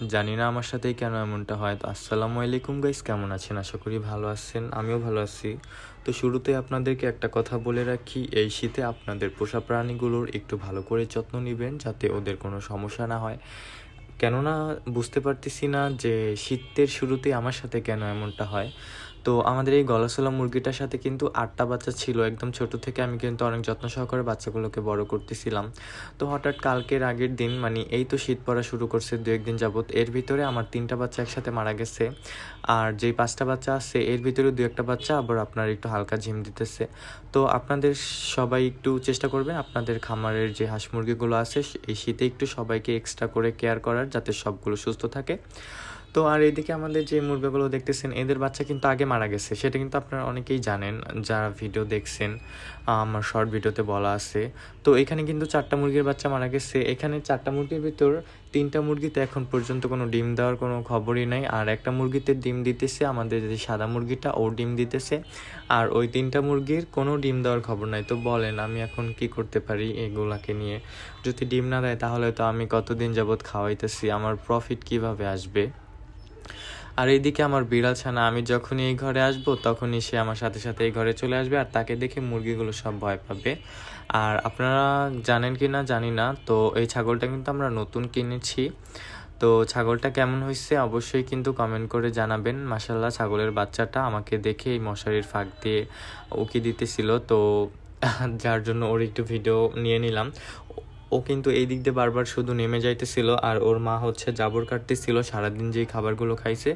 জানি না আমার সাথেই কেন এমনটা হয়। তো আসসালামু আলাইকুম গাইস কেমন আছেন? আশা করি ভালো আছেন, আমিও ভালো আছি। তো শুরুতে আপনাদেরকে একটা কথা বলে রাখি, এই শীতে আপনাদের পোষা প্রাণীগুলোর একটু ভালো করে যত্ন নেবেন যাতে ওদের কোনো সমস্যা না হয়। কেননা বুঝতে পারতেছি না যে শীতের শুরুতে আমার সাথে কেন এমনটা হয়। তো আমাদের এই গলাসোলা মুরগিটার সাথে কিন্তু আটটা বাচ্চা ছিল। একদম ছোট থেকে আমি কিন্তু অনেক যত্ন সহকারে বাচ্চাগুলোকে বড় করতেছিলাম। তো হঠাৎ কালকের আগের দিন মানে এই তো শীত পড়া শুরু করছে দু একদিন যাবৎ, এর ভিতরে আমার তিনটা বাচ্চা একসাথে মারা গেছে। আর যেই পাঁচটা বাচ্চা আছে, এর ভিতরে দু একটা বাচ্চা আবার আপনার একটু হালকা ঝিম দিতেছে। তো আপনাদের সবাই একটু চেষ্টা করবেন আপনাদের খামারের যে হাঁস মুরগিগুলো আছে, এই শীতে একটু সবাইকে এক্সট্রা করে কেয়ার করার, যাতে সবগুলো সুস্থ থাকে। তো আর এদিকে আমাদের যে মুরগিগুলো দেখতেছেন, এদের বাচ্চা কিন্তু আগে মারা গেছে। সেটা কিন্তু আপনারা অনেকেই জানেন, যারা ভিডিও দেখছেন, আমার শর্ট ভিডিওতে বলা আছে। তো এখানে কিন্তু চারটা মুরগির বাচ্চা মারা গেছে। এখানে চারটা মুরগির ভিতর তিনটা মুরগিতে এখন পর্যন্ত কোনো ডিম দেওয়ার কোনো খবরই নাই। আর একটা মুরগিতে ডিম দিতেছে, আমাদের যে সাদা মুরগিটা, ও ডিম দিতেছে। আর ওই তিনটা মুরগির কোনো ডিম দেওয়ার খবর নাই। তো বলেন, আমি এখন কি করতে পারি এগুলাকে নিয়ে? যদি ডিম না দেয়, তাহলে তো আমি কতদিন যাবৎ খাওয়াইতেছি? আমার প্রফিট কীভাবে আসবে? আর এইদিকে আমার বিড়াল ছানা, আমি যখনই এই ঘরে আসব, তখনই সে আমার সাথে সাথে এই ঘরে চলে আসবে আর তাকে দেখে মুরগিগুলো সব ভয় পাবে। আর আপনারা জানেন কি না জানি না, তো এই ছাগলটা কিন্তু আমরা নতুন কিনেছি। তো ছাগলটা কেমন হয়েছে অবশ্যই কিন্তু কমেন্ট করে জানাবেন। মাসাল্লাহ ছাগলের বাচ্চাটা আমাকে দেখে এই মশারির ফাঁক দিয়ে উকি দিতেছিল। তো যার জন্য ওর একটু ভিডিও নিয়ে নিলাম। ও কিন্তু এই দিক দিয়ে বারবার শুধু নেমে যাইতেছিল আর ওর মা হচ্ছে জাবর কাটতেছিল, সারাদিন যেই খাবারগুলো খাইছে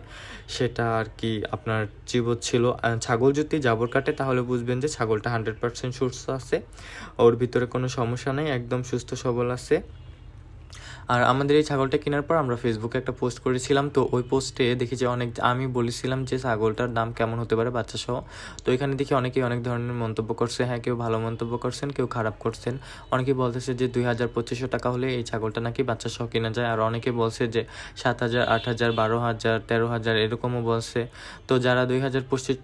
সেটা আর কি আপনার চিবত ছিল। ছাগল যদি জাবর কাটে তাহলে বুঝবেন যে ছাগলটা হান্ড্রেড পার্সেন্ট সুস্থ আছে, ওর ভিতরে কোনো সমস্যা নেই, একদম সুস্থ সবল আছে। আর আমাদের এই ছাগলটা কেনার পর আমরা ফেসবুকে একটা পোস্ট করেছিলাম, তো ওই পোস্টে দেখি যে অনেক, আমি বলেছিলাম যে ছাগলটার দাম কেমন হতে পারে বাচ্চা সহ তো এখানে দেখি অনেকেই অনেক ধরনের মন্তব্য করছে হ্যাঁ কেউ ভালো মন্তব্য করছেন, কেউ খারাপ করছেন। অনেকেই বলতেছে যে দুই হাজার পঁচিশশো টাকা হলে এই ছাগলটা নাকি বাচ্চা সহ কেনা যায়। আর অনেকে বলছে যে সাত হাজার, আট হাজার, বারো হাজার, তেরো হাজার এরকমও বলছে। তো যারা দুই হাজার পঁচিশ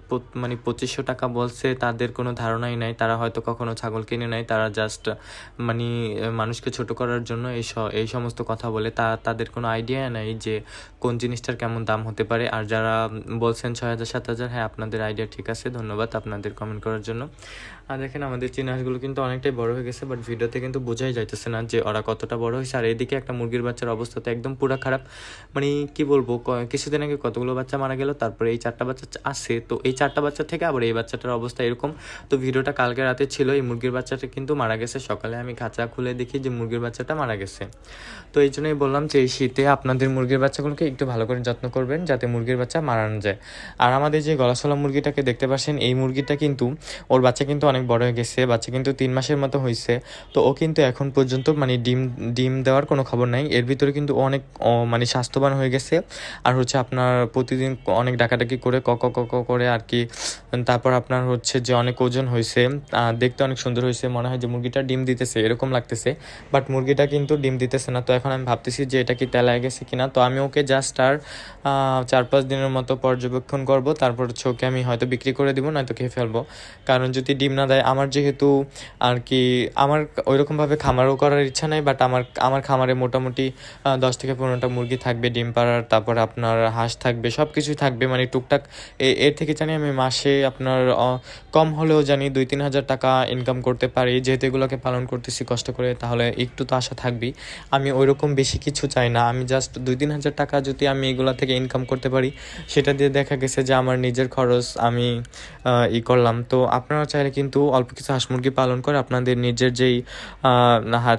মানে পঁচিশশো টাকা বলছে, তাদের কোনো ধারণাই নাই। তারা হয়তো কখনো ছাগল কিনে নেয় তারা জাস্ট মানে মানুষকে ছোট করার জন্য এই এই সমস্ত সমস্ত কথা বলে, তা তাদের কোনো আইডিয়া নাই যে কোন জিনিসটার কেমন দাম হতে পারে। আর যারা বলছেন ছয় হাজার, সাত হাজার হ্যাঁ আপনাদের আইডিয়া ঠিক আছে, ধন্যবাদ আপনাদের কমেন্ট করার জন্য। আর দেখেন, আমাদের চীনা হাঁসগুলো কিন্তু অনেকটাই বড় হয়ে গেছে বাট ভিডিওতে কিন্তু বোঝাই যাইতেছে না যে ওরা কতটা বড় হয়েছে। আর এদিকে একটা মুরগির বাচ্চার অবস্থা তো একদম পুরো খারাপ। মানে কি বলব কিছুদিন আগে কতগুলো বাচ্চা মারা গেল, তারপরে এই চারটা বাচ্চা আছে। তো এই চারটা বাচ্চা থেকে আবার এই বাচ্চাটার অবস্থা এরকম। তো ভিডিওটা কালকে রাতে ছিল, এই মুরগির বাচ্চাটা কিন্তু মারা গেছে। সকালে আমি খাঁচা খুলে দেখি যে মুরগির বাচ্চাটা মারা গেছে। তো এই জন্যই বললাম যে এই শীতে আপনাদের মুরগির বাচ্চাগুলোকে একটু ভালো করে যত্ন করবেন যাতে মুরগির বাচ্চা মারানো যায়। আর আমাদের যে গলাছলা মুরগিটাকে দেখতে পাচ্ছেন, এই মুরগিটা কিন্তু ওর বাচ্চা কিন্তু অনেক বড় হয়ে গেছে, বাচ্চা কিন্তু তিন মাসের মতো হয়েছে। তো ও কিন্তু এখন পর্যন্ত মানে ডিম ডিম দেওয়ার কোনো খবর নাই। এর ভিতরে কিন্তু অনেক মানে স্বাস্থ্যবান হয়ে গেছে। আর হচ্ছে আপনার প্রতিদিন অনেক ডাকাডাকি করে, ক ক করে আর কি। তারপর আপনার হচ্ছে যে অনেক ওজন হয়েছে দেখতে অনেক সুন্দর হয়েছে। মনে হয় যে মুরগিটা ডিম দিতেছে, এরকম লাগতেছে। বাট মুরগিটা কিন্তু ডিম দিতেছে না। তো এখন আমি ভাবতেছি যে এটা কি তেলায় গেছে কিনা। তো আমি ওকে জাস্ট আর চার পাঁচ দিনের মতো পর্যবেক্ষণ করব। তারপর হচ্ছে ওকে আমি হয়তো বিক্রি করে দিব, নয়তো খেয়ে ফেলব। কারণ যদি ডিম না দেয়, আমার যেহেতু আর কি, আমার ওইরকমভাবে খামারও করার ইচ্ছা নেই বাট আমার আমার খামারে মোটামুটি দশ থেকে পনেরোটা মুরগি থাকবে, ডিম পাড়ার, তারপর আপনার হাঁস থাকবে সব কিছুই থাকবে। মানে টুকটাক এর থেকে জানি আমি মাসে আপনার কম হলেও জানি দুই তিন হাজার টাকা ইনকাম করতে পারি। যেহেতু এগুলোকে পালন করতেছি কষ্ট করে, তাহলে একটু তো আশা থাকবেই। আমি ওইরকম বেশি কিছু চাই না। আমি জাস্ট দুই তিন হাজার টাকা যদি আমি এগুলা থেকে ইনকাম করতে পারি, সেটা দিয়ে দেখা গেছে যে আমার নিজের খরচ আমি ই করলাম। তো আপনারা চাইলে কিন্তু অল্প কিছু হাঁস মুরগি পালন করে আপনাদের নিজের যেই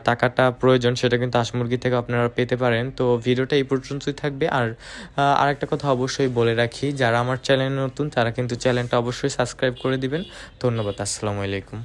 টাকাটা প্রয়োজন, সেটা কিন্তু হাঁস মুরগি থেকে আপনারা পেতে পারেন। তো ভিডিওটা এই পর্যন্তই থাকবে। আর আরেকটা কথা অবশ্যই বলে রাখি, যারা আমার চ্যানেল নতুন, তারা কিন্তু চ্যানেলটা অবশ্যই সাবস্ক্রাইব করে দিবেন। ধন্যবাদ, আসসালামু আলাইকুম।